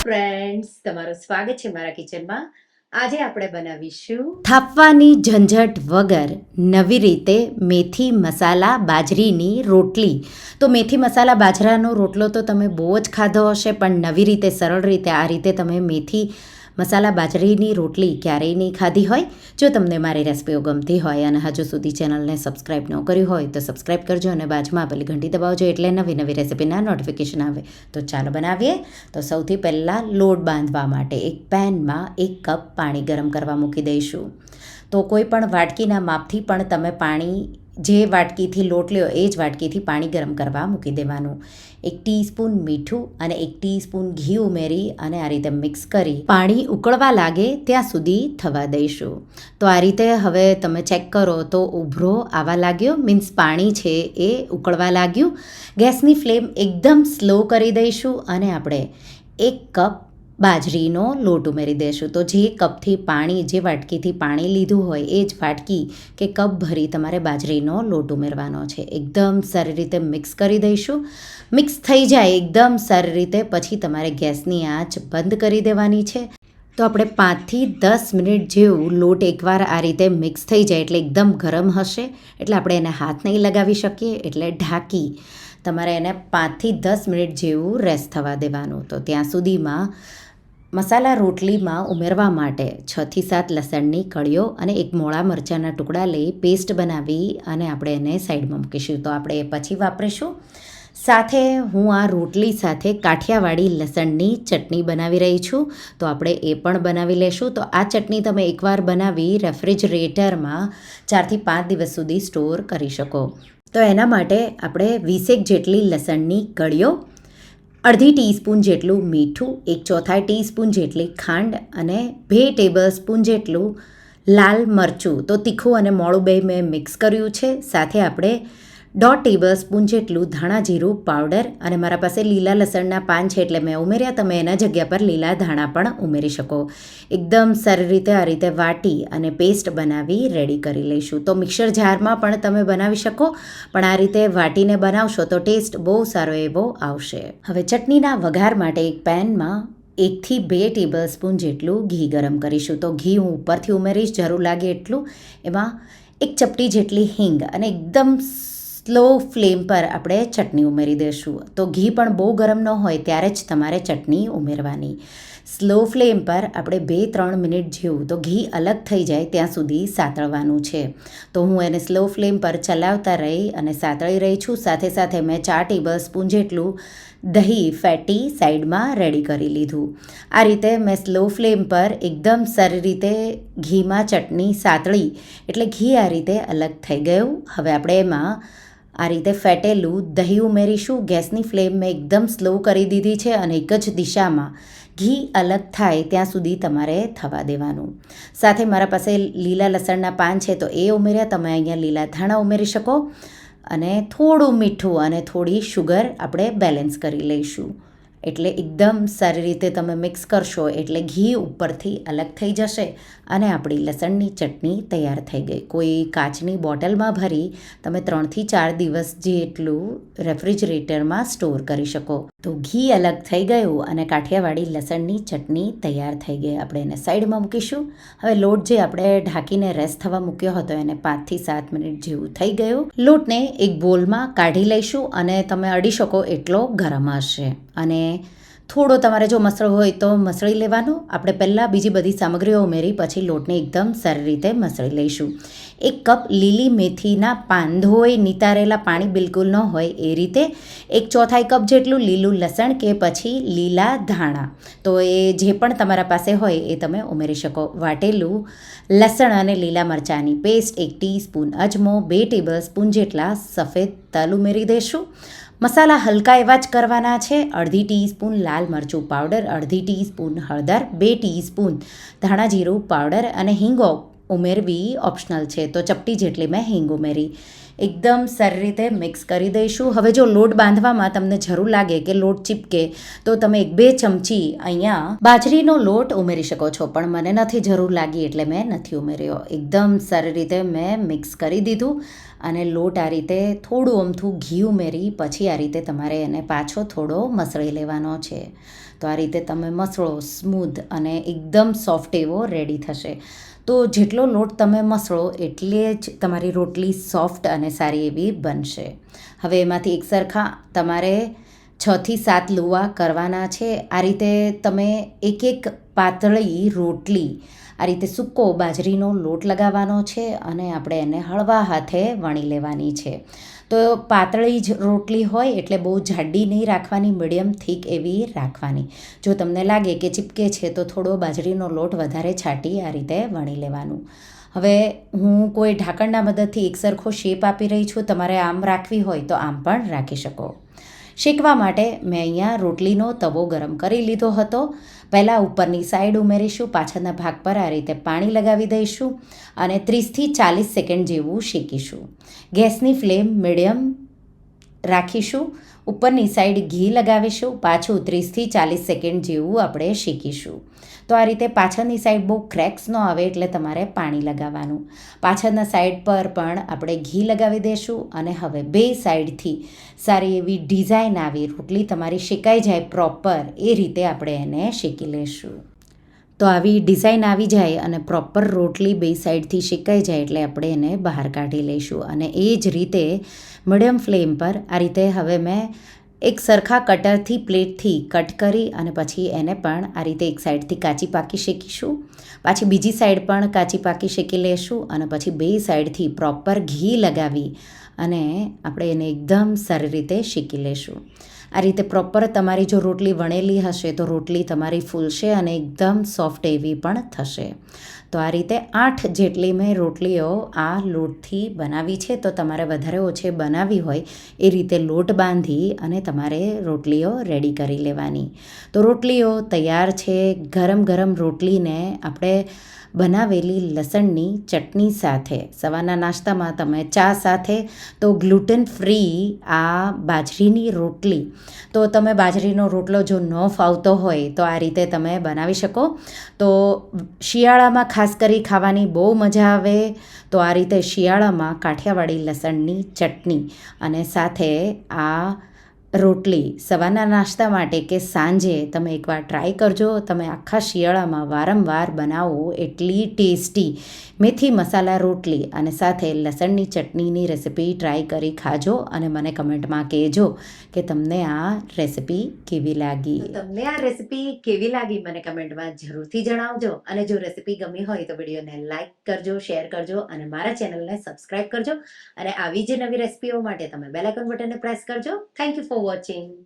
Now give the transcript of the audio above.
Friends તમારું સ્વાગત છે મારા કિચનમાં આજે આપણે બનાવીશું થાપવાની ઝંઝટ વગર નવી રીતે મેથી મસાલા બાજરીની રોટલી. તો મેથી મસાલા બાજરાનો રોટલો તો તમે બહુ જ ખાધો હશે, પણ નવી રીતે, સરળ રીતે આ રીતે તમે મેથી મસાલા બાજરીની રોટલી ક્યારેય નહીં ખાધી હોય. જો તમને મારી રેસિપીઓ ગમતી હોય અને હજુ સુધી ચેનલને સબસ્ક્રાઈબ ન કર્યું હોય તો સબસ્ક્રાઈબ કરજો અને બાજુમાં આપેલી ઘંટી દબાવજો એટલે નવી નવી રેસિપીના નોટિફિકેશન આવે. તો ચાલો બનાવીએ. તો સૌથી પહેલાં લોટ બાંધવા માટે એક પેનમાં એક કપ પાણી ગરમ કરવા મૂકી દઈશું. તો કોઈ પણ વાટકીના માપથી પણ તમે પાણી જે વાટકીથી લોટ લ્યો એ જ વાટકીથી પાણી ગરમ કરવા મૂકી દેવાનું. એક ટીસ્પૂન મીઠું અને એક ટીસ્પૂન ઘી ઉમેરી અને આ રીતે મિક્સ કરી પાણી ઉકળવા લાગે ત્યાં સુધી થવા દઈશું. તો આ રીતે હવે તમે ચેક કરો તો ઉભરો આવવા લાગ્યો, મીન્સ પાણી છે એ ઉકળવા લાગ્યું. ગેસની ફ્લેમ એકદમ સ્લો કરી દઈશું અને આપણે એક કપ બાજરીનો લોટ ઉમેરી દઈશું તો જે કપથી પાણી, જે વાટકીથી પાણી લીધું હોય, એ જ વાટકી કે કપ ભરી તમારે બાજરીનો લોટ ઉમેરવાનો છે. એકદમ સારી રીતે મિક્સ કરી દઈશું. મિક્સ થઈ જાય એકદમ સારી રીતે, પછી તમારે ગેસની આંચ બંધ કરી દેવાની છે. તો આપણે પાંચથી દસ મિનિટ જેવું લોટ એકવાર આ રીતે મિક્સ થઈ જાય એટલે એકદમ ગરમ હશે. એટલે આપણે એને હાથ નહીં લગાવી શકીએ, એટલે ઢાંકી તમારે એને પાંચથી દસ મિનિટ જેવું રેસ્ટ થવા દેવાનું. તો ત્યાં સુધીમાં મસાલા રોટલીમાં ઉમેરવા માટે છથી સાત લસણની કળીઓ અને એક મોળા મરચાંના ટુકડા લઈ પેસ્ટ બનાવી અને આપણે એને સાઈડમાં મૂકીશું. તો આપણે એ પછી વાપરીશું. સાથે હું આ રોટલી સાથે કાઠિયાવાડી લસણની ચટણી બનાવી રહી છું. તો આપણે એ પણ બનાવી લેશું. તો આ ચટણી તમે એકવાર બનાવી રેફ્રિજરેટરમાં ચારથી પાંચ દિવસ સુધી સ્ટોર કરી શકો. તો એના માટે આપણે વીસેક જેટલી લસણની કળીઓ અડધી ટીસ્પૂન જેટલું મીઠું, એક ચોથાઈ ટીસ્પૂન જેટલી ખાંડ અને બે ટેબલ સ્પૂન જેટલું લાલ મરચું. તો તીખું અને મોળું બે મેં મિક્સ કર્યું છે. સાથે આપણે દોઢ ટેબલ સ્પૂન જેટલું ધાણા જીરું પાવડર અને મારા પાસે લીલા લસણના પાન છે એટલે મેં ઉમેર્યા. તમે એના જગ્યા પર લીલા ધાણા પણ ઉમેરી શકો. એકદમ સારી રીતે આ રીતે વાટી અને પેસ્ટ બનાવી રેડી કરી લઈશું. તો મિક્સર જારમાં પણ તમે બનાવી શકો, પણ આ રીતે વાટીને બનાવશો તો ટેસ્ટ બહુ સારો એવો આવશે. હવે ચટણીના વઘાર માટે એક પેનમાં એકથી બે ટેબલ સ્પૂન જેટલું ઘી ગરમ કરીશું. તો ઘી હું ઉપરથી ઉમેરીશ, જરૂર લાગે એટલું. એમાં એક ચપટી જેટલી હિંગ અને એકદમ સ્લો ફ્લેમ પર આપણે ચટણી ઉમેરી દઈશું તો ઘી પણ બહુ ગરમ ન હોય ત્યારે જ તમારે ચટણી ઉમેરવાની. સ્લો ફ્લેમ પર આપણે બે ત્રણ મિનિટ જેવું, તો ઘી અલગ થઈ જાય ત્યાં સુધી સાતળવાનું છે. તો હું એને સ્લો ફ્લેમ પર ચલાવતા રહી અને સાતળી રહી છું. સાથે સાથે મેં ચાર ટેબલ સ્પૂન જેટલું દહીં ફેટી સાઈડમાં રેડી કરી લીધું. આ રીતે મેં સ્લો ફ્લેમ પર એકદમ સારી રીતે ઘીમાં ચટણી સાતળી, એટલે ઘી આ રીતે અલગ થઈ ગયું. હવે આપણે એમાં આ રીતે ફેટેલું દહીં ઉમેરીશું. ગેસની ફ્લેમ મેં એકદમ સ્લો કરી દીધી છે અને એક જ દિશામાં ઘી અલગ થાય ત્યાં સુધી તમારે થવા દેવાનું. સાથે મારા પાસે લીલા લસણના પાન છે તો એ ઉમેર્યા. તમે અહીંયા લીલા ધાણા ઉમેરી શકો અને થોડું મીઠું અને થોડી શુગર આપણે બેલેન્સ કરી લઈશું. એટલે એકદમ સારી રીતે તમે મિક્સ કરશો એટલે ઘી ઉપરથી અલગ થઈ જશે અને આપણી લસણની ચટણી તૈયાર થઈ ગઈ. કોઈ કાચની બોટલમાં ભરી તમે ત્રણથી ચાર દિવસ જેટલું રેફ્રિજરેટરમાં સ્ટોર કરી શકો. તો ઘી અલગ થઈ ગયું અને કાઠિયાવાડી લસણની ચટણી તૈયાર થઈ ગઈ. આપણે એને સાઈડમાં મૂકીશું. હવે લોટ જે આપણે ઢાંકીને રેસ્ટ થવા મૂક્યો હતો એને પાંચથી સાત મિનિટ જેવું થઈ ગયું. લોટને એક બોલમાં કાઢી લઈશું અને તમે અડી શકો એટલો ગરમ હશે. અને થોડો તમારે જો મસળો હોય તો મસળી લેવાનો. આપણે પહેલાં બીજી બધી સામગ્રીઓ ઉમેરી, પછી લોટને એકદમ સારી રીતે મસળી લઈશું. એક કપ લીલી મેથીના પાન ધોઈ નિતારેલા પાણી બિલકુલ ન હોય એ રીતે એક ચોથાઈ કપ જેટલું લીલું લસણ કે પછી લીલા ધાણા. તો એ જે પણ તમારા પાસે હોય એ તમે ઉમેરી શકો. વાટેલું લસણ અને લીલા મરચાંની પેસ્ટ, એક ટીસ્પૂન અજમો, બે ટેબલ સ્પૂન જેટલા સફેદ તલ ઉમેરી દઈશું મસાલા હલકા એવા જ કરવાના છે. અડધી ટીસ્પૂન લાલ મરચું પાવડર, અડધી ટીસ્પૂન હળદર, બે ટીસ્પૂન ધાણા જીરું પાવડર અને હિંગો ઉમેરવી ઓપ્શનલ છે. તો ચપટી જેટલી મેં હિંગ ઉમેરી. એકદમ સારી રીતે મિક્સ કરી દઈશું. હવે જો લોટ બાંધવામાં તમને જરૂર લાગે કે લોટ ચીપકે, તો તમે એક બે ચમચી અહીંયા બાજરીનો લોટ ઉમેરી શકો છો. પણ મને નથી જરૂર લાગી એટલે મેં નથી ઉમેર્યો. એકદમ સારી રીતે મેં મિક્સ કરી દીધું અને લોટ આ રીતે થોડું અમથું ઘી ઉમેરી, પછી આ રીતે તમારે એને પાછો થોડો મસળી લેવાનો છે. તો આ રીતે તમે મસળો સ્મૂધ અને એકદમ સોફ્ટ એવો રેડી થશે. તો જેટલો લોટ તમે મસળો એટલે જ તમારી રોટલી સોફ્ટ અને સારી એવી બનશે. હવે એમાંથી એક સરખા તમારે છથી સાત લુવા કરવાના છે. આ રીતે તમે એક એક પાતળી રોટલી, આ રીતે સૂકો બાજરીનો લોટ લગાવવાનો છે અને આપણે એને હળવા હાથે વણી લેવાની છે. તો પાતળી જ રોટલી હોય એટલે બહુ જાડી નહીં રાખવાની, મીડિયમ થીક એવી રાખવાની. જો તમને લાગે કે ચીપકે છે, તો થોડો બાજરીનો લોટ વધારે છાંટી આ રીતે વણી લેવાનું. હવે હું કોઈ ઢાંકણના મદદથી એકસરખો શેપ આપી રહી છું, તમારે આમ રાખવી હોય તો આમ પણ રાખી શકો. શેકવા માટે મેં અહીંયા રોટલીનો તવો ગરમ કરી લીધો હતો. પહેલાં ઉપરની સાઈડ ઉમેરીશું, પાછળના ભાગ પર આ રીતે પાણી લગાવી દઈશું અને ત્રીસથી ચાલીસ સેકન્ડ જેવું શેકીશું. ગેસની ફ્લેમ મીડિયમ રાખીશું ઉપરની સાઈડ ઘી લગાવીશું, પાછું ત્રીસથી ચાલીસ સેકન્ડ જેવું આપણે શેકીશું. તો આ રીતે પાછળની સાઈડ બહુ ક્રેક્સ ન આવે એટલે તમારે પાણી લગાવવાનું. પાછળના સાઈડ પર પણ આપણે ઘી લગાવી દઈશું અને હવે બે સાઈડથી સારી એવી ડિઝાઇન આવી, રોટલી તમારી શેકાઈ જાય પ્રોપર, એ રીતે આપણે એને શેકી લેશું. તો આવી ડિઝાઇન આવી જાય અને પ્રોપર રોટલી બે સાઈડથી શેકાઈ જાય એટલે આપણે એને બહાર કાઢી લઈશું. અને એ જ રીતે મીડિયમ ફ્લેમ પર આ રીતે હવે મેં એક સરખા કટરથી પ્લેટથી કટ કરી અને પછી એને પણ આ રીતે એક સાઈડથી કાચી પાકી શેકીશું. પાછી બીજી સાઈડ પણ કાચી પાકી શેકી લેશું અને પછી બે સાઈડથી પ્રોપર ઘી લગાવી અને આપણે એને એકદમ સારી રીતે શેકી લેશું. આ રીતે પ્રોપર તમારી જો રોટલી વણેલી હશે, તો રોટલી તમારી ફૂલશે અને એકદમ સોફ્ટ એવી પણ થશે. તો આ રીતે આઠ જેટલી મેં રોટલીઓ આ લોટથી બનાવી છે, તો તમારે વધારે ઓછી બનાવી હોય એ રીતે લોટ બાંધી અને તમારે રોટલીઓ રેડી કરી લેવાની. તો રોટલીઓ તૈયાર છે, ગરમ ગરમ રોટલીને આપણે બનાવેલી લસણની ચટણી સાથે. સવારના નાસ્તામાં તમે ચા સાથે, તો ગ્લુટેન ફ્રી આ બાજરીની રોટલી તો તમે બાજરીનો રોટલો જો ન ફાવતો હોય તો આ રીતે તમે બનાવી શકો. તો શિયાળામાં ખાસ કરી ખાવાની બહુ મજા આવે તો આ રીતે શિયાળામાં કાઠિયાવાડી લસણની ચટણી અને સાથે આ રોટલી, સવારના નાસ્તા માટે કે સાંજે તમે એકવાર ટ્રાય કરજો. તમે આખા શિયાળામાં વારંવાર બનાવો એટલી ટેસ્ટી મેથી મસાલા રોટલી અને સાથે લસણની ચટણીની રેસિપી ટ્રાય કરી ખાજો અને મને કમેન્ટમાં કહેજો કે તમને આ રેસિપી કેવી લાગી. તમને આ રેસિપી કેવી લાગી મને કમેન્ટમાં જરૂરથી જણાવજો. અને જો રેસિપી ગમી હોય તો વિડીયોને લાઇક કરજો શેર કરજો અને મારા ચેનલને સબસ્ક્રાઇબ કરજો. અને આવી જ નવી રેસિપીઓ માટે તમે બેલાઇકન બટનને પ્રેસ કરજો. Thank you for watching.